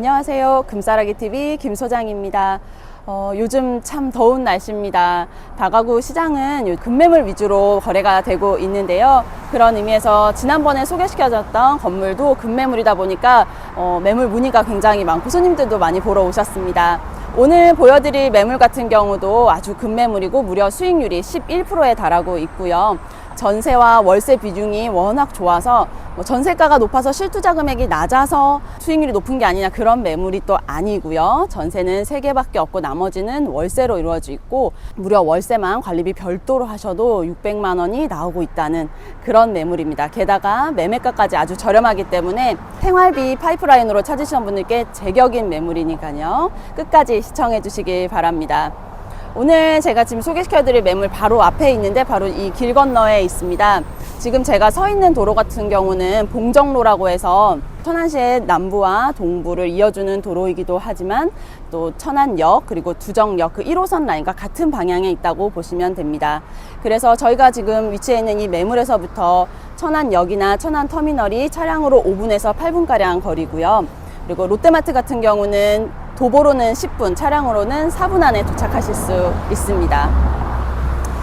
안녕하세요. 금싸라기 TV 김 소장입니다. 어, 요즘 참 더운 날씨입니다. 다가구 시장은 요 급매물 위주로 거래가 되고 있는데요. 그런 의미에서 지난번에 소개시켜줬던 건물도 급매물이다 보니까 어, 매물 문의가 굉장히 많고 손님들도 많이 보러 오셨습니다. 오늘 보여드릴 매물 같은 경우도 아주 급매물이고 무려 수익률이 11%에 달하고 있고요. 전세와 월세 비중이 워낙 좋아서 뭐 전세가가 높아서 실투자 금액이 낮아서 수익률이 높은 게 아니냐 그런 매물이 또 아니고요. 전세는 세개밖에 없고 나머지는 월세로 이루어져 있고 무려 월세만 관리비 별도로 하셔도 600만 원이 나오고 있다는 그런 매물입니다. 게다가 매매가까지 아주 저렴하기 때문에 생활비 파이프라인으로 찾으시는 분들께 제격인 매물이니까요. 끝까지 시청해 주시길 바랍니다. 오늘 제가 지금 소개시켜드릴 매물 바로 앞에 있는데 바로 이 길 건너에 있습니다. 지금 제가 서 있는 도로 같은 경우는 봉정로라고 해서 천안시의 남부와 동부를 이어주는 도로이기도 하지만 또 천안역 그리고 두정역 그 1호선 라인과 같은 방향에 있다고 보시면 됩니다. 그래서 저희가 지금 위치해 있는 이 매물에서부터 천안역이나 천안터미널이 차량으로 5분에서 8분가량 거리고요. 그리고 롯데마트 같은 경우는 도보로는 10분, 차량으로는 4분 안에 도착하실 수 있습니다.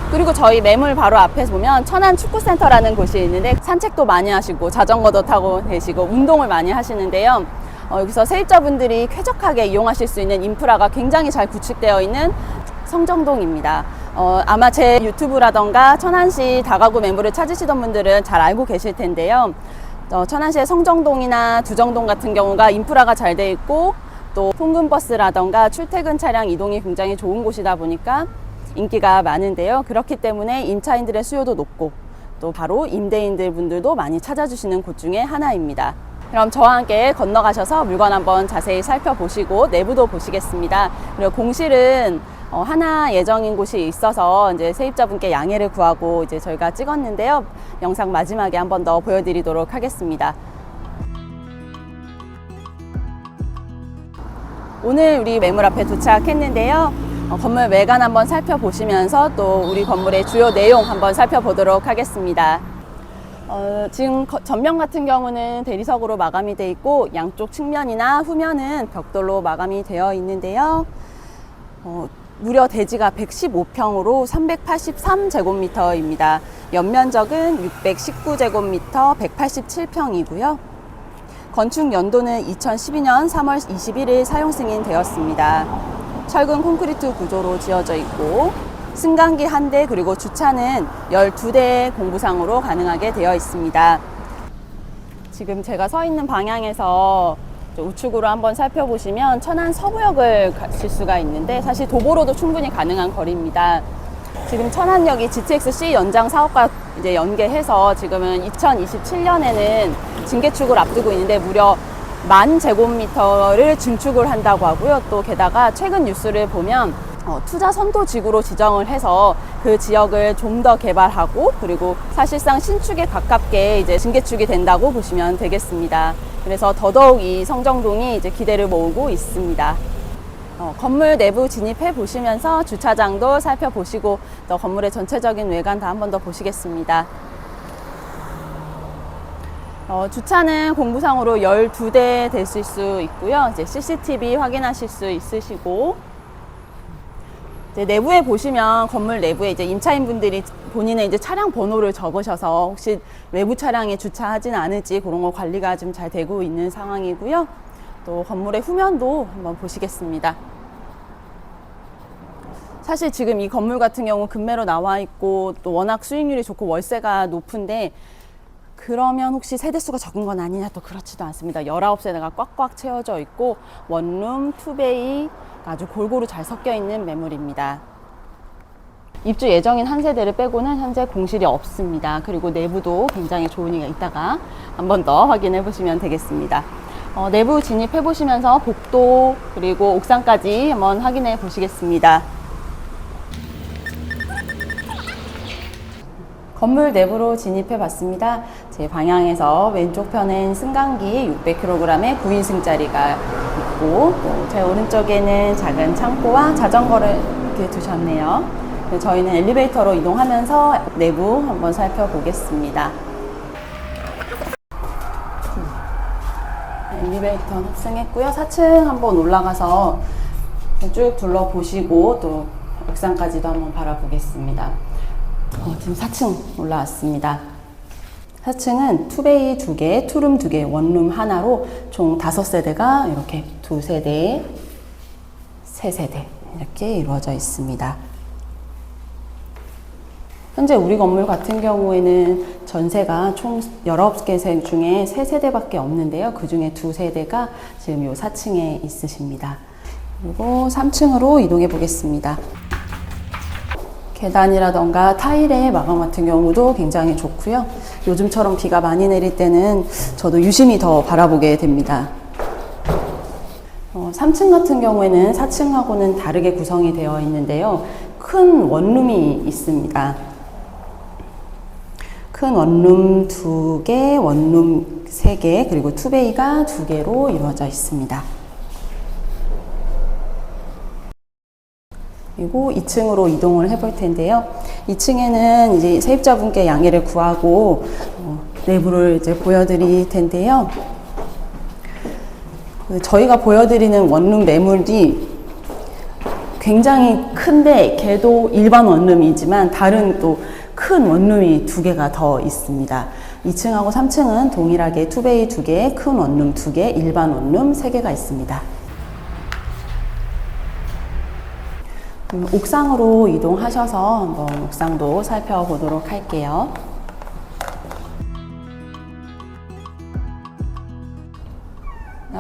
그리고 저희 매물 바로 앞에 보면 천안 축구센터라는 곳이 있는데 산책도 많이 하시고 자전거도 타고 계시고 운동을 많이 하시는데요. 어, 여기서 세입자분들이 쾌적하게 이용하실 수 있는 인프라가 굉장히 잘 구축되어 있는 성정동입니다. 어, 아마 제 유튜브라던가 천안시 다가구 매물을 찾으시던 분들은 잘 알고 계실 텐데요. 어, 천안시의 성정동이나 두정동 같은 경우가 인프라가 잘 돼 있고 또 통근버스라던가 출퇴근 차량 이동이 굉장히 좋은 곳이다 보니까 인기가 많은데요. 그렇기 때문에 임차인들의 수요도 높고 또 바로 임대인들 분들도 많이 찾아주시는 곳 중에 하나입니다. 그럼 저와 함께 건너가셔서 물건 한번 자세히 살펴보시고 내부도 보시겠습니다. 그리고 공실은 어, 하나 예정인 곳이 있어서 이제 세입자분께 양해를 구하고 이제 저희가 찍었는데요. 영상 마지막에 한 번 더 보여드리도록 하겠습니다. 오늘 우리 매물 앞에 도착했는데요. 어, 건물 외관 한번 살펴보시면서 또 우리 건물의 주요 내용 한번 살펴보도록 하겠습니다. 어, 지금 거- 전면 같은 경우는 대리석으로 마감이 돼 있고 양쪽 측면이나 후면은 벽돌로 마감이 되어 있는데요. 어, 무려 대지가 115평으로 383제곱미터입니다. 연면적은 619제곱미터 187평이고요. 건축 연도는 2012년 3월 21일 사용 승인되었습니다. 철근 콘크리트 구조로 지어져 있고 승강기 한 대 그리고 주차는 12대 공부상으로 가능하게 되어 있습니다. 지금 제가 서 있는 방향에서 저 우측으로 한번 살펴보시면 천안 서부역을 가실 수가 있는데 사실 도보로도 충분히 가능한 거리입니다. 지금 천안역이 GTX-C 연장 사업과 이제 연계해서 지금은 2027년에는 증개축을 앞두고 있는데 무려 만 제곱미터를 증축을 한다고 하고요. 또 게다가 최근 뉴스를 보면 어, 투자 선도 지구로 지정을 해서 그 지역을 좀 더 개발하고 그리고 사실상 신축에 가깝게 이제 증개축이 된다고 보시면 되겠습니다. 그래서 더더욱 이 성정동이 이제 기대를 모으고 있습니다. 어, 건물 내부 진입해 보시면서 주차장도 살펴보시고 또 건물의 전체적인 외관 다 한 번 더 보시겠습니다. 어, 주차는 공부상으로 12대 되실 수 있고요. 이제 CCTV 확인하실 수 있으시고 내부에 보시면 건물 내부에 이제 임차인분들이 본인의 이제 차량 번호를 적으셔서 혹시 외부 차량에 주차하진 않을지 그런 거 관리가 좀 잘 되고 있는 상황이고요. 또 건물의 후면도 한번 보시겠습니다. 사실 지금 이 건물 같은 경우 금매로 나와 있고 또 워낙 수익률이 좋고 월세가 높은데 그러면 혹시 세대수가 적은 건 아니냐 또 그렇지도 않습니다. 19세대가 꽉꽉 채워져 있고 원룸, 투베이 아주 골고루 잘 섞여 있는 매물입니다. 입주 예정인 한 세대를 빼고는 현재 공실이 없습니다. 그리고 내부도 굉장히 좋으니까 이따가 한 번 더 확인해 보시면 되겠습니다. 어, 내부 진입해 보시면서 복도 그리고 옥상까지 한번 확인해 보시겠습니다. 건물 내부로 진입해 봤습니다. 제 방향에서 왼쪽 편엔 승강기 600kg의 9인승 자리가 있고 또제 오른쪽에는 작은 창고와 자전거를 이렇게 두셨네요. 네, 저희는 엘리베이터로 이동하면서 내부 한번 살펴보겠습니다. 엘리베이터 탑승했고요. 4층 한번 올라가서 쭉 둘러보시고 또 옥상까지도 한번 바라보겠습니다. 어, 지금 4층 올라왔습니다. 4층은 투베이 2개, 투룸 2개, 원룸 하나로 총 5세대가 이렇게 두 세대, 세 세대 이렇게 이루어져 있습니다. 현재 우리 건물 같은 경우에는 전세가 총 19개 세 중에 3세대밖에 없는데요. 그 중에 두 세대가 지금 요 4층에 있으십니다. 그리고 3층으로 이동해 보겠습니다. 계단이라던가 타일의 마감 같은 경우도 굉장히 좋고요. 요즘처럼 비가 많이 내릴 때는 저도 유심히 더 바라보게 됩니다. 어, 3층 같은 경우에는 4층하고는 다르게 구성이 되어 있는데요. 큰 원룸이 있습니다. 큰 원룸 두 개, 원룸 세 개, 그리고 투베이가 두 개로 이루어져 있습니다. 그리고 2층으로 이동을 해볼 텐데요. 2층에는 이제 세입자분께 양해를 구하고 어, 내부를 이제 보여드릴 텐데요. 그 저희가 보여드리는 원룸 매물이 굉장히 큰데 걔도 일반 원룸이지만 다른 또 큰 원룸이 두 개가 더 있습니다. 2층하고 3층은 동일하게 투베이 두 개, 큰 원룸 두 개, 일반 원룸 세 개가 있습니다. 음, 옥상으로 이동하셔서 한번 옥상도 살펴보도록 할게요.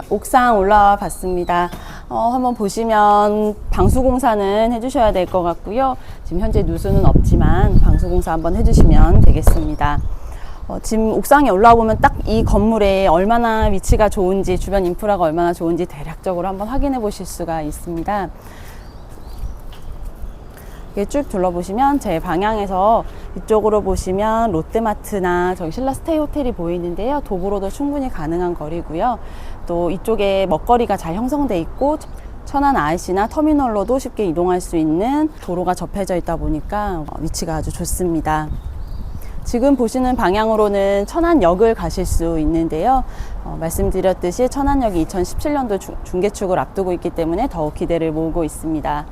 옥상 올라와 봤습니다. 어, 한번 보시면 방수공사는 해주셔야 될 것 같고요. 지금 현재 누수는 없지만 방수공사 한번 해주시면 되겠습니다. 어, 지금 옥상에 올라와 보면 딱 이 건물에 얼마나 위치가 좋은지 주변 인프라가 얼마나 좋은지 대략적으로 한번 확인해 보실 수가 있습니다. 쭉 둘러보시면 제 방향에서 이쪽으로 보시면 롯데마트나 저기 신라 스테이 호텔이 보이는데요. 도보로도 충분히 가능한 거리고요. 또 이쪽에 먹거리가 잘 형성돼 있고 천안 IC나 터미널로도 쉽게 이동할 수 있는 도로가 접해져 있다 보니까 위치가 아주 좋습니다. 지금 보시는 방향으로는 천안역을 가실 수 있는데요. 어, 말씀드렸듯이 천안역이 2017년도 중, 중개축을 앞두고 있기 때문에 더욱 기대를 모으고 있습니다.